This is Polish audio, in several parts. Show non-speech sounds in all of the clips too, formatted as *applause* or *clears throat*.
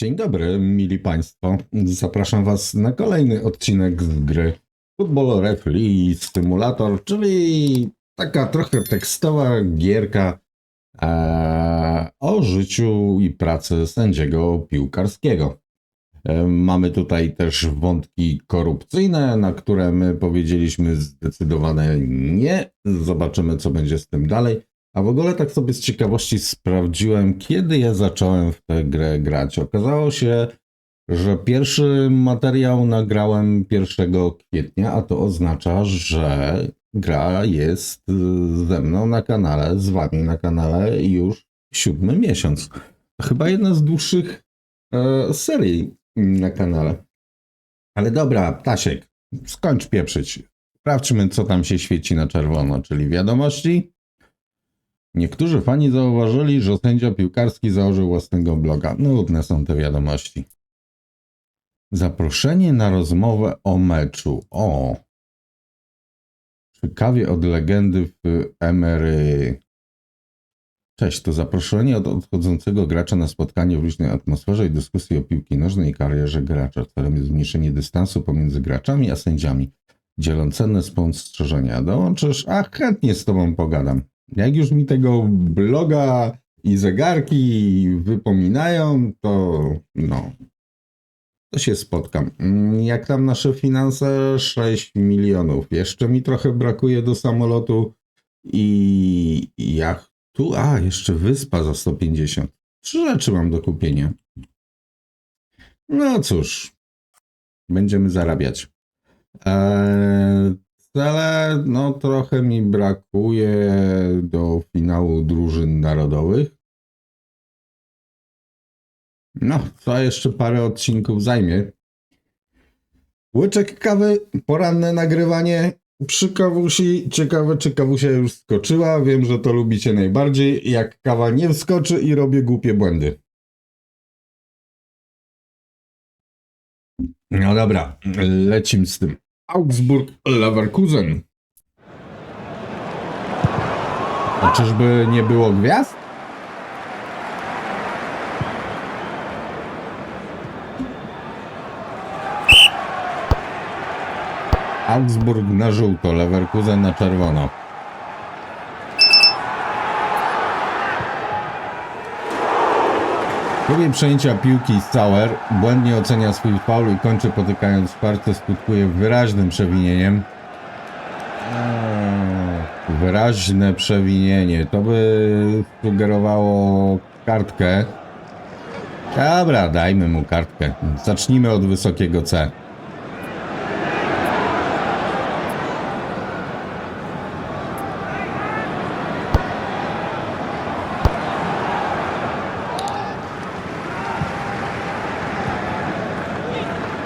Dzień dobry, mili Państwo. Zapraszam Was na kolejny odcinek z gry Football Referee Simulator, czyli taka trochę tekstowa gierka e, o życiu i pracy sędziego piłkarskiego. E, mamy tutaj też wątki korupcyjne, na które my powiedzieliśmy zdecydowane nie. Zobaczymy, co będzie z tym dalej. A w ogóle tak sobie z ciekawości sprawdziłem, kiedy ja zacząłem w tę grę grać. Okazało się, że pierwszy materiał nagrałem 1 kwietnia, a to oznacza, że gra jest y, ze mną na kanale, z wami na kanale już siódmy miesiąc. Chyba jedna z dłuższych e, serii na kanale. Ale dobra, Tasiek, skończ pieprzyć. Sprawdźmy, co tam się świeci na czerwono, czyli wiadomości. Niektórzy fani zauważyli, że sędzia piłkarski założył własnego bloga. Nudne są te wiadomości. Zaproszenie na rozmowę o meczu. O! Ciekawie od legendy w Emery. Cześć, to zaproszenie od odchodzącego gracza na spotkanie w luźnej atmosferze i dyskusji o piłki nożnej i karierze gracza. Celem jest zmniejszenie dystansu pomiędzy graczami a sędziami. Dzielą cenne spostrzeżenia. Dołączysz? A chętnie z tobą pogadam. Jak już mi tego bloga i zegarki wypominają, to no, to się spotkam. Mm, Jak tam nasze finanse? 6 milionów. Jeszcze mi trochę brakuje do samolotu i jachtu. A, jeszcze wyspa za 150. Trzy rzeczy mam do kupienia. No cóż, będziemy zarabiać. Eee, cele, no trochę mi brakuje do finału drużyn narodowych. No, to jeszcze parę odcinków zajmie. Łyczek kawy, poranne nagrywanie przy kawusi. Ciekawe, czy kawusia już skoczyła. Wiem, że to lubicie najbardziej. Jak kawa nie wskoczy i robię głupie błędy. No dobra, lecim z tym. Augsburg Leverkusen. A czyżby nie było gwiazd? Augsburg na żółto, Leverkusen na czerwono. Próbie przejęcia piłki Sauer błędnie ocenia swój faul i kończy potykając wsparcie, skutkuje wyraźnym przewinieniem. Eee, Wyraźne przewinienie. To by sugerowało kartkę. Dobra, dajmy mu kartkę. Zacznijmy od wysokiego C.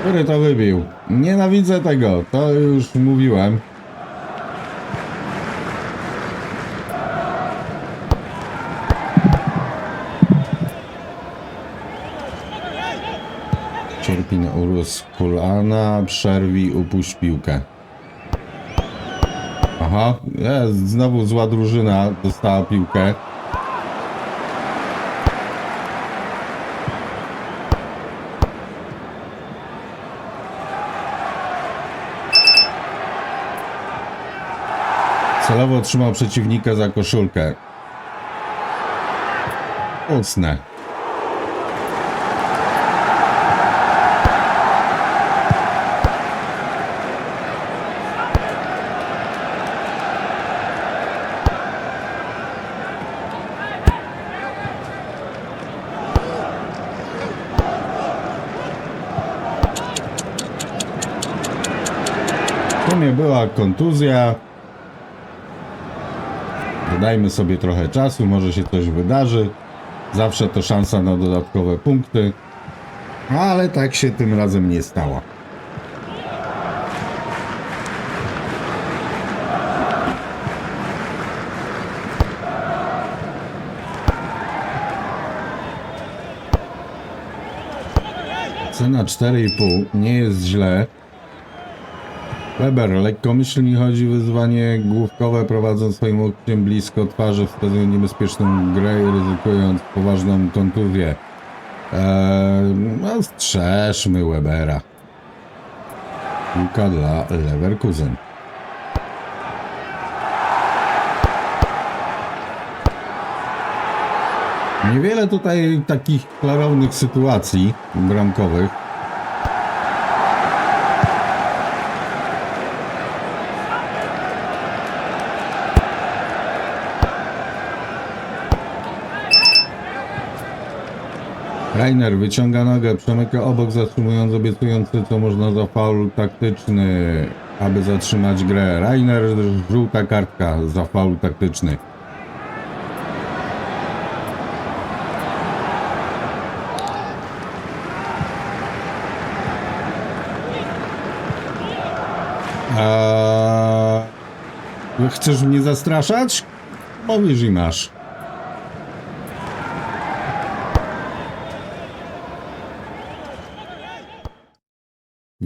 Który to wybił? Nienawidzę tego, to już mówiłem. Cierpin urósł kulana, przerwij, upuść piłkę. Aha, jest, znowu zła drużyna dostała piłkę. Celowo trzymał przeciwnika za koszulkę. Mocne. Sumie była kontuzja. Dodajmy sobie trochę czasu, może się coś wydarzy. Zawsze to szansa na dodatkowe punkty. Ale tak się tym razem nie stało. Cena 4,5 nie jest źle. Weber lekkomyślnie chodzi wyzwanie główkowe, prowadząc swoim łokciem blisko twarzy, wskazują niebezpieczną grę i ryzykując poważną kontuzję. Eee, no, strzeżmy Webera. Piłka dla Leverkusen. Niewiele tutaj takich klarownych sytuacji bramkowych. Rainer wyciąga nogę, przemyka obok, zatrzymując obiecujący, co można za faul taktyczny, aby zatrzymać grę. Rainer, żółta kartka za faul taktyczny. Chcesz mnie zastraszać? Mówisz i masz.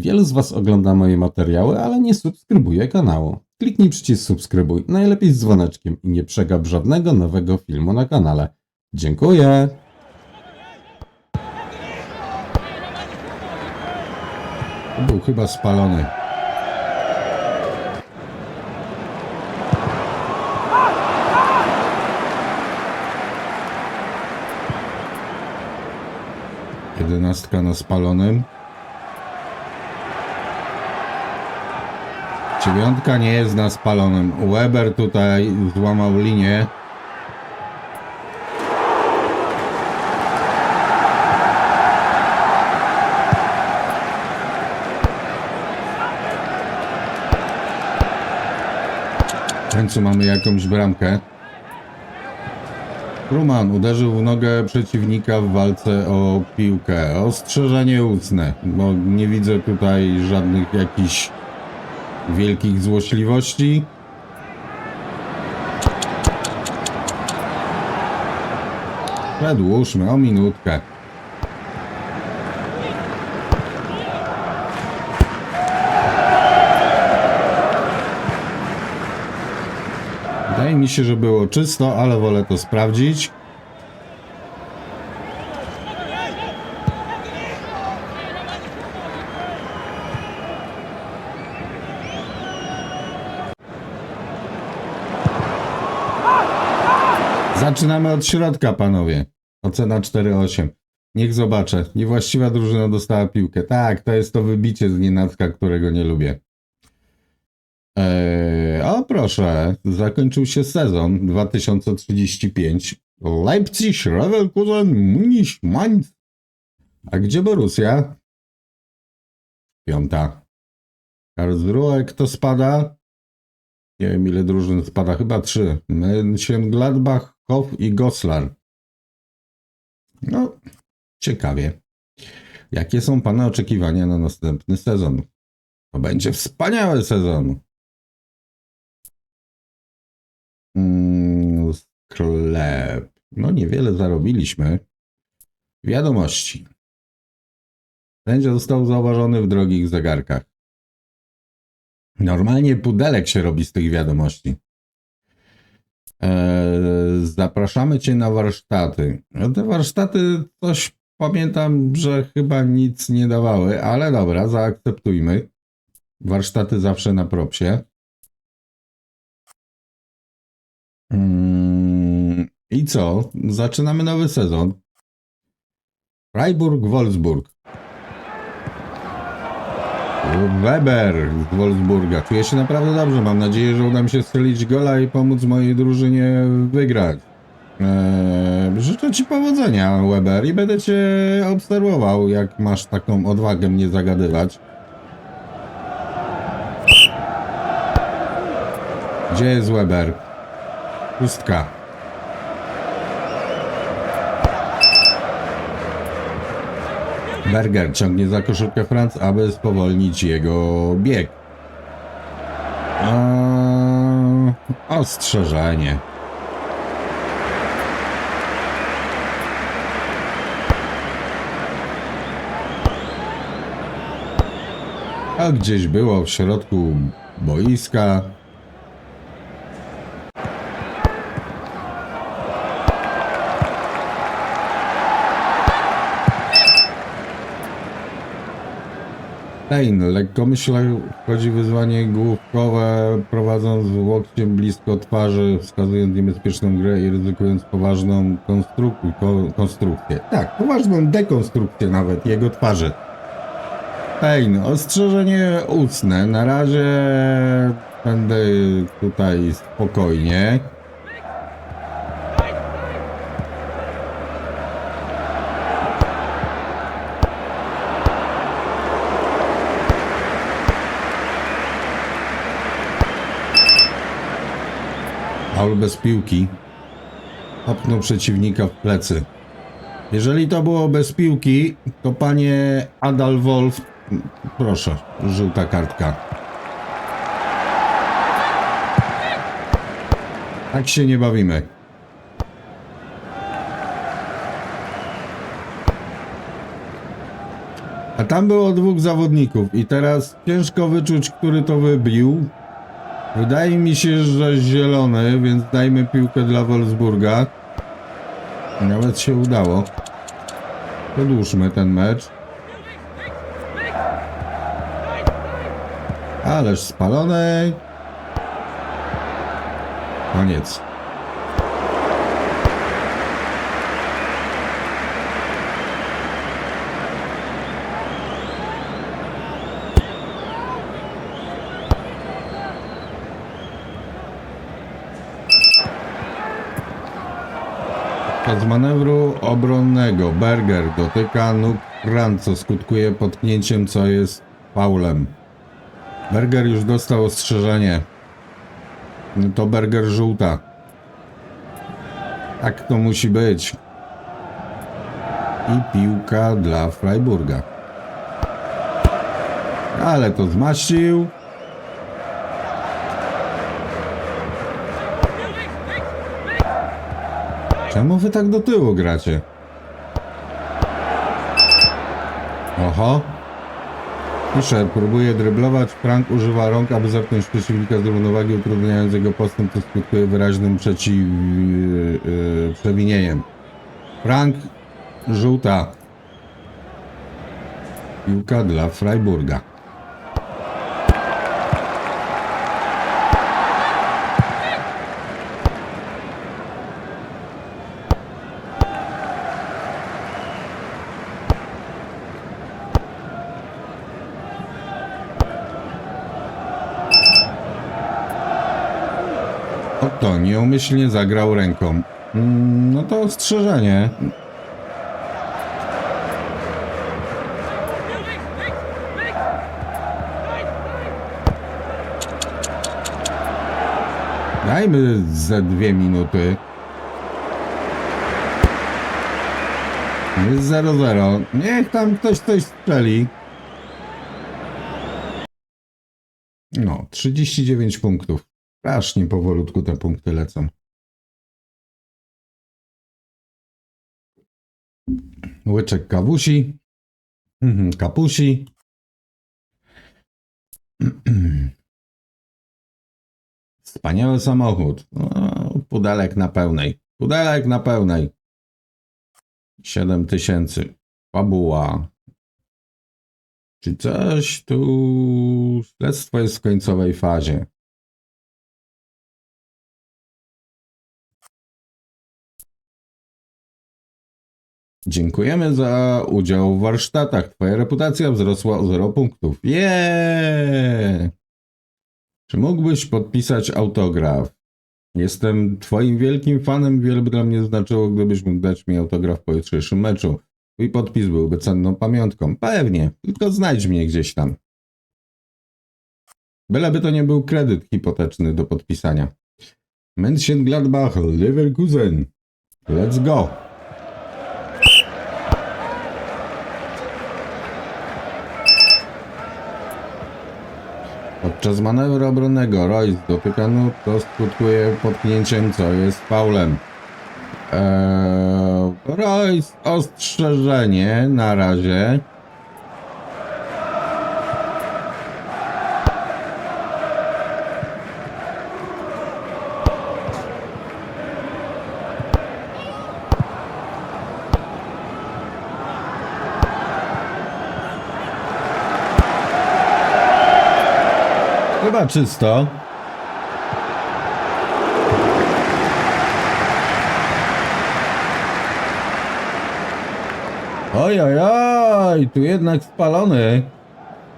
Wielu z Was ogląda moje materiały, ale nie subskrybuje kanału. Kliknij przycisk subskrybuj, najlepiej z dzwoneczkiem i nie przegap żadnego nowego filmu na kanale. Dziękuję! Był chyba spalony. Jedenastka na spalonym. Dziewiątka nie jest na spalonym. Weber tutaj złamał linię. W końcu mamy jakąś bramkę. Truman uderzył w nogę przeciwnika w walce o piłkę. Ostrzeżenie ustne, bo nie widzę tutaj żadnych jakichś wielkich złośliwości. Przedłużmy o minutkę. Wydaje mi się, że było czysto, ale wolę to sprawdzić. Zaczynamy od środka, panowie. Ocena 4-8. Niech zobaczę. Niewłaściwa drużyna dostała piłkę. Tak, to jest to wybicie z nienacka, którego nie lubię. Eee, o proszę, zakończył się sezon 2035. Leipzig, Leverkusen, Munich, Mainz. A gdzie Borussia? Piąta. Karlsruhe, kto spada? Nie wiem ile drużyn spada, chyba trzy. Mönchengladbach, Hof i Goslar. No, ciekawie. Jakie są Pana oczekiwania na następny sezon? To będzie wspaniały sezon. Mm, sklep. No niewiele zarobiliśmy. Wiadomości. Sędzia został zauważony w drogich zegarkach. Normalnie pudelek się robi z tych wiadomości. Eee, zapraszamy Cię na warsztaty. No Te warsztaty coś pamiętam, że chyba nic nie dawały, ale dobra, zaakceptujmy. Warsztaty zawsze na propsie. Mm, I co? Zaczynamy nowy sezon. Freiburg-Wolfsburg. Weber z Wolfsburga. Czuję się naprawdę dobrze. Mam nadzieję, że uda mi się strzelić gola i pomóc mojej drużynie wygrać. Eee, życzę Ci powodzenia, Weber, i będę Cię obserwował, jak masz taką odwagę mnie zagadywać. Gdzie jest Weber? Pustka. Berger ciągnie za koszulkę Franc, aby spowolnić jego bieg. Eee, ostrzeżenie. A gdzieś było w środku boiska. Lane, lekkomyślnie wchodzi wyzwanie główkowe, prowadząc łokciem blisko twarzy, wskazując niebezpieczną grę i ryzykując poważną konstruk- ko- konstrukcję. Tak, poważną dekonstrukcję nawet jego twarzy. Payne, ostrzeżenie ustne. Na razie będę tutaj spokojnie. Paul bez piłki. Hopnął przeciwnika w plecy. Jeżeli to było bez piłki, to panie Adal Wolf, proszę, żółta kartka. Tak się nie bawimy. A tam było dwóch zawodników i teraz ciężko wyczuć, który to wybił. Wydaje mi się, że zielony, więc dajmy piłkę dla Wolfsburga. Nawet się udało. Przedłużmy ten mecz. Ależ spalony. Koniec. Z manewru obronnego Berger dotyka nóg Fran, co skutkuje potknięciem, co jest faulem. Berger już dostał ostrzeżenie. To Berger żółta. Tak to musi być. I piłka dla Freiburga. Ale to zmaścił. Czemu wy tak do tyłu gracie? Oho. Fischer próbuje dryblować, Frank używa rąk, aby zepchnąć przeciwnika z równowagi, utrudniając jego postęp, co skutkuje wyraźnym przeciw... Yy, przewinieniem. Frank, żółta. Piłka dla Freiburga. Oto, nieumyślnie zagrał ręką. Mm, No to ostrzeżenie. Dajmy ze dwie minuty. Jest 0-0. Niech tam ktoś coś strzeli. No, 39 punktów. Strasznie powolutku te punkty lecą. Łyczek kawusi. Mhm, Kapusi. *clears throat* Wspaniały samochód. No, pudelek na pełnej. Pudelek na pełnej. 7 tysięcy. Fabuła. Czy coś tu... Śledztwo jest w końcowej fazie. Dziękujemy za udział w warsztatach. Twoja reputacja wzrosła o 0 punktów. Jeee! Czy mógłbyś podpisać autograf? Jestem twoim wielkim fanem. Wiele by dla mnie znaczyło, gdybyś mógł dać mi autograf po jutrzejszym meczu. Twój podpis byłby cenną pamiątką. Pewnie, tylko znajdź mnie gdzieś tam. Byleby to nie był kredyt hipoteczny do podpisania. Mönchengladbach, Leverkusen. Let's go! Podczas manewru obronnego Royce dotyka nóg, to skutkuje potknięciem, co jest faulem. Eee, Royce ostrzeżenie na razie. Chyba czysto. Oj, oj, oj, tu jednak spalony.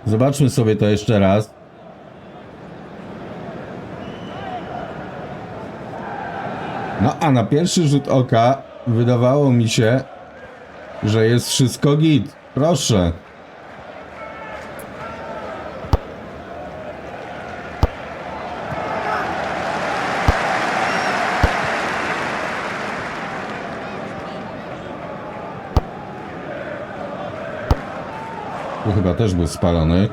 Zobaczmy sobie to jeszcze raz. No a na pierwszy rzut oka wydawało mi się, że jest wszystko git. Proszę. Tu chyba też był spalony.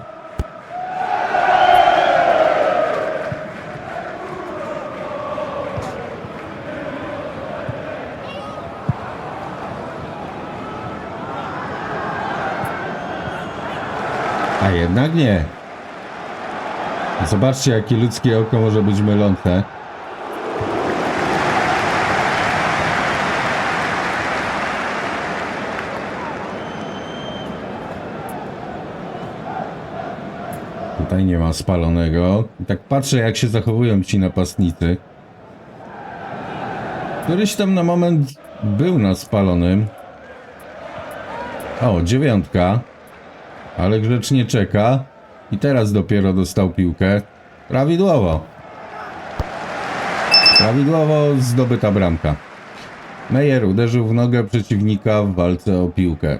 A jednak nie. Zobaczcie, jakie ludzkie oko może być mylące. Tutaj nie ma spalonego. I tak patrzę, jak się zachowują ci napastnicy. Któryś tam na moment był na spalonym. O, dziewiątka. Ale grzecznie czeka. I teraz dopiero dostał piłkę. Prawidłowo. Prawidłowo zdobyta bramka. Meyer uderzył w nogę przeciwnika w walce o piłkę.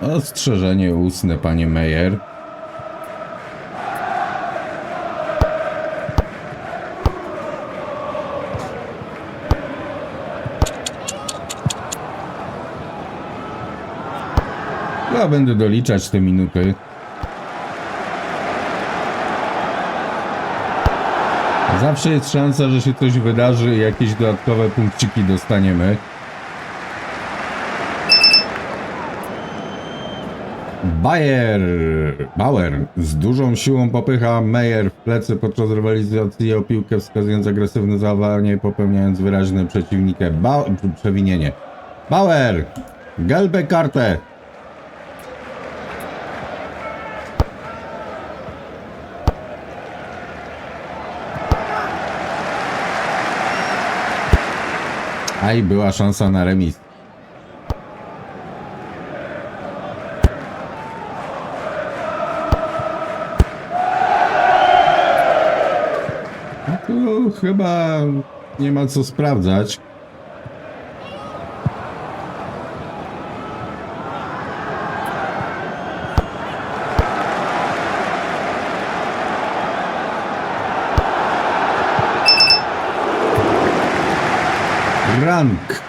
Ostrzeżenie ustne, panie Meyer. Będę doliczać te minuty. Zawsze jest szansa, że się coś wydarzy i jakieś dodatkowe punkciki dostaniemy. Bayer, Bauer z dużą siłą popycha Meyer w plecy podczas rywalizacji o piłkę, wskazując agresywne zachowanie popełniając wyraźne przeciwnikę ba przewinienie. Bauer! Gelbe kartę! A i była szansa na remis. No tu chyba nie ma co sprawdzać. Rank.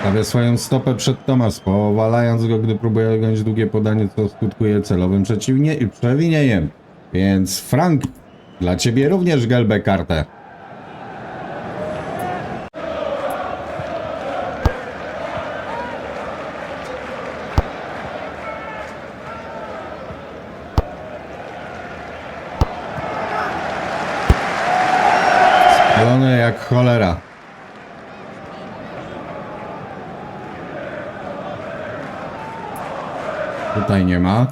Stawia swoją stopę przed Tomas, powalając go, gdy próbuje gonić długie podanie, co skutkuje celowym przeciwnie- przewinieniem. Więc Frank, dla ciebie również gelbę kartę. Spalony jak cholera. Tutaj nie ma.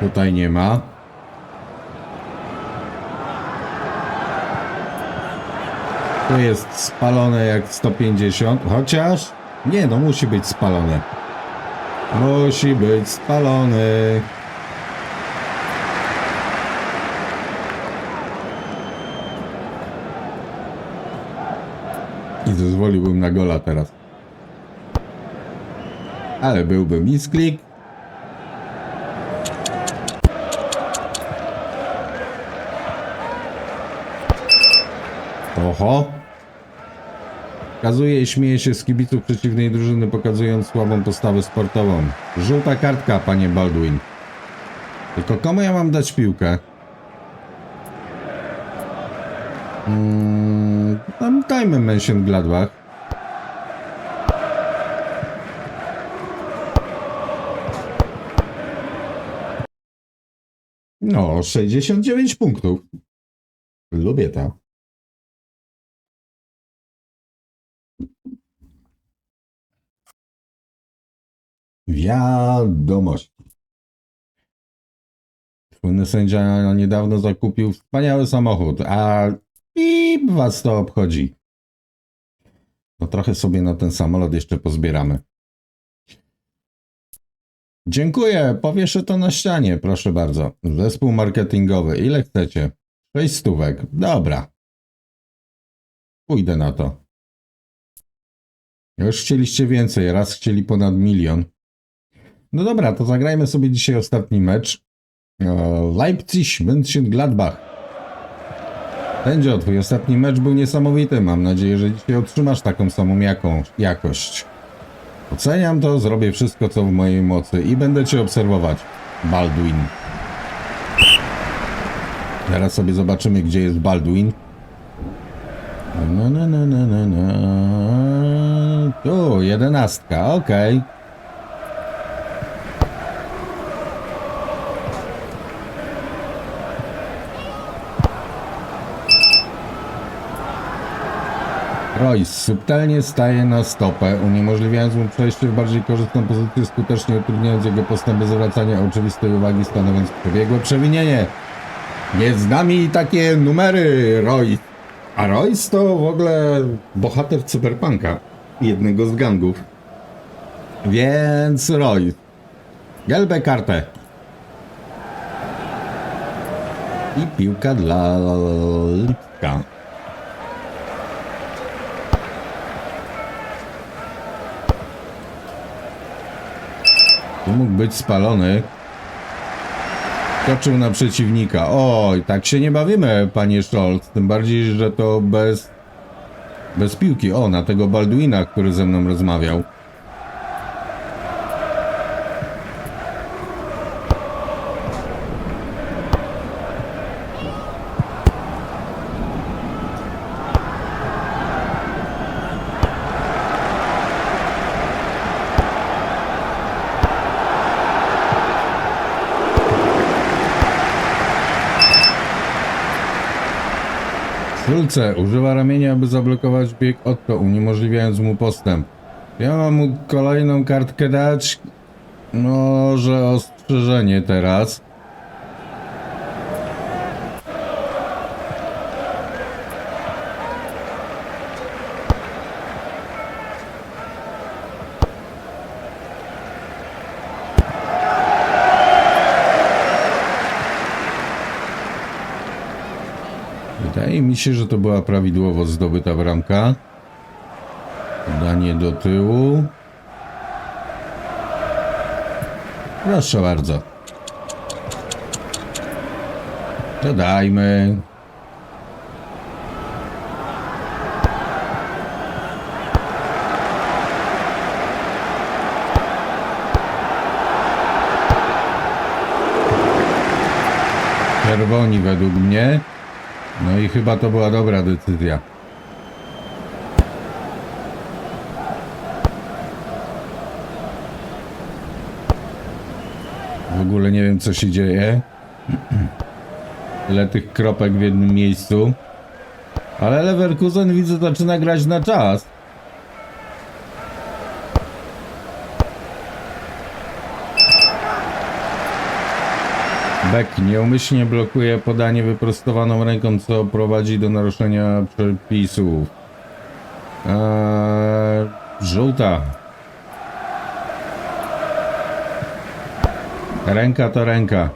Tutaj nie ma. To jest spalone jak 150, chociaż nie no musi być spalone. Musi być spalony. I zezwoliłbym na gola teraz. Ale byłby misklik. Oho. Kazuje i śmieje się z kibiców przeciwnej drużyny, pokazując słabą postawę sportową. Żółta kartka, panie Baldwin. Tylko komu ja mam dać piłkę? Mm, tam dajmy Mönchengladbach. No, 69 punktów. Lubię to. Wiadomość. Słynny sędzia niedawno zakupił wspaniały samochód, a i was to obchodzi. No trochę sobie na ten samolot jeszcze pozbieramy. Dziękuję, powieszę to na ścianie, proszę bardzo. Zespół marketingowy, ile chcecie? Sześć stówek, dobra. Pójdę na to. Już chcieliście więcej, raz chcieli ponad milion. No dobra, to zagrajmy sobie dzisiaj ostatni mecz. E, Leipzig, München, Gladbach. Sędzio, twój ostatni mecz był niesamowity. Mam nadzieję, że dzisiaj otrzymasz taką samą jaką, jakość. Oceniam to, zrobię wszystko, co w mojej mocy i będę cię obserwować. Baldwin. Teraz sobie zobaczymy, gdzie jest Baldwin. No, no, no, no, no, no. Tu, jedenastka, okej. Royce subtelnie staje na stopę, uniemożliwiając mu przejście w bardziej korzystną pozycję, skutecznie utrudniając jego postęp bez zwracania oczywistej uwagi, stanowiąc przebiegłe przewinienie. Jest z nami takie numery, Royce. A Royce to w ogóle bohater cyberpunka, jednego z gangów. Więc Royce. Gelbę kartę. I piłka dla Lipka. Mógł być spalony. Skoczył na przeciwnika. Oj, tak się nie bawimy, panie Scholz. Tym bardziej, że to bez... Bez piłki. O, na tego Balduina, który ze mną rozmawiał. Szulce używa ramienia, aby zablokować bieg Otto, uniemożliwiając mu postęp. Ja mam mu kolejną kartkę dać. Może ostrzeżenie teraz. Wydaje mi się, że to była prawidłowo zdobyta bramka. Podanie do tyłu. Proszę bardzo. Dodajmy. Czerwoni według mnie. No i chyba to była dobra decyzja. W ogóle nie wiem co się dzieje. *clears throat* Tyle tych kropek w jednym miejscu. Ale Leverkusen widzę zaczyna grać na czas. Beck nieumyślnie blokuje podanie wyprostowaną ręką, co prowadzi do naruszenia przepisów. Eee, żółta. Ręka to ręka.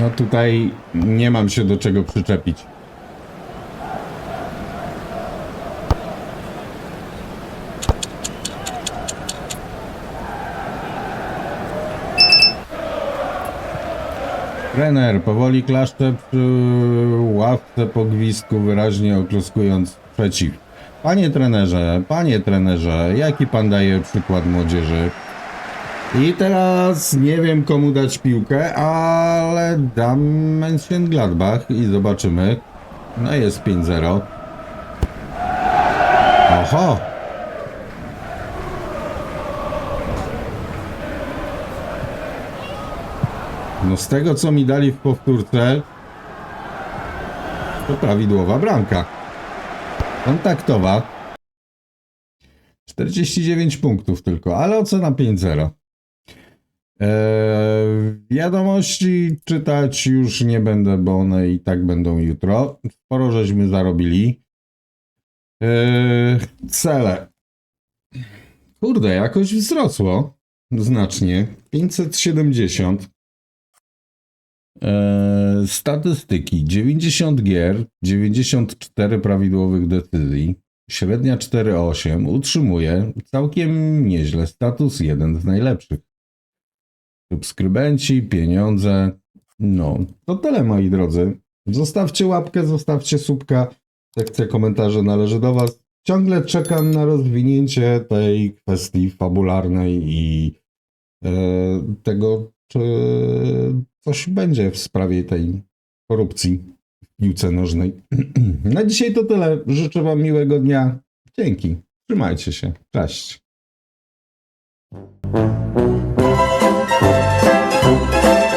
No tutaj nie mam się do czego przyczepić. Trener powoli klaszcze przy ławce po gwizdku, wyraźnie oklaskując przeciw. Panie trenerze, panie trenerze, jaki pan daje przykład młodzieży? I teraz nie wiem komu dać piłkę, ale dam Mönchengladbach i zobaczymy. No jest 5-0. Oho! No z tego co mi dali w powtórce, to prawidłowa bramka. Kontaktowa. 49 punktów tylko, ale ocena 5-0. Eee, wiadomości czytać już nie będę, bo one i tak będą jutro. Sporo żeśmy zarobili. Eee, cele. Kurde, jakoś wzrosło znacznie. 570. Eee, statystyki. 90 gier, 94 prawidłowych decyzji. Średnia 4,8. Utrzymuje całkiem nieźle. Status jeden z najlepszych. Subskrybenci, pieniądze. No, to tyle moi drodzy. Zostawcie łapkę, zostawcie subka. Sekcja komentarzy należy do Was. Ciągle czekam na rozwinięcie tej kwestii fabularnej i e, tego, czy coś będzie w sprawie tej korupcji w piłce nożnej. *clears throat* na dzisiaj to tyle. Życzę Wam miłego dnia. Dzięki. Trzymajcie się. Cześć.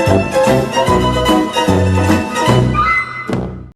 Música